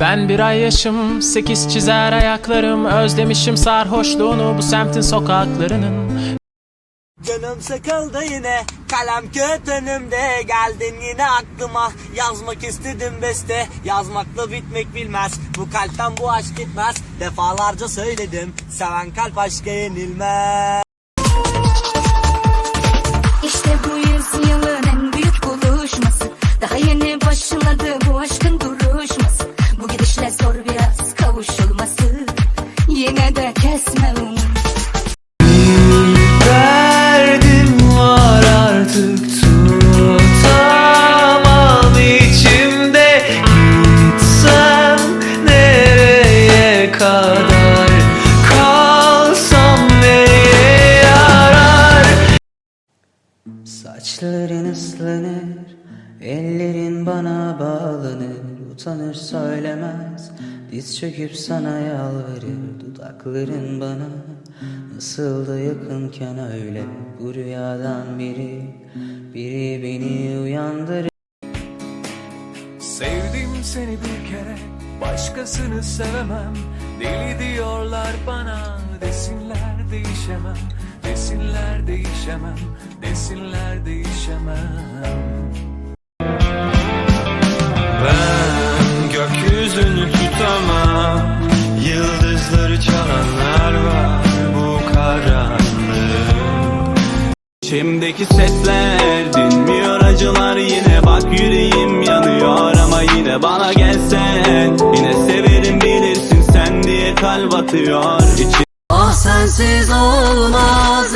Ben bir ay yaşım, sekiz çizer ayaklarım. Özlemişim sarhoşluğunu bu semtin sokaklarının. Canım sıkıldı yine kalem kağıt önümde. Geldin yine aklıma yazmak istedim beste. Yazmakla bitmek bilmez bu kalpten bu aşk gitmez. Defalarca söyledim seven kalp aşka yenilmez. İşte Yine de kesme umut var artık tutamam içimde. Gitsem nereye kadar? Kalsam neye yarar? Saçların ıslanır Ellerin bana bağlanır Utanır söylemez. Diz çöküp sana yalvarır Dudakların bana. Nasıl da yakınken öyle Bu rüyadan biri? Biri beni uyandırır. Sevdim seni bir kere Başkasını sevemem. Deli diyorlar bana Desinler değişemem. Desinler değişemem Desinler değişemem İçimdeki sesler dinmiyor acılar. Yine bak yüreğim yanıyor ama yine bana gelsen. Yine severim bilirsin sen diye kalp atıyor. İçim Ah sensiz olmaz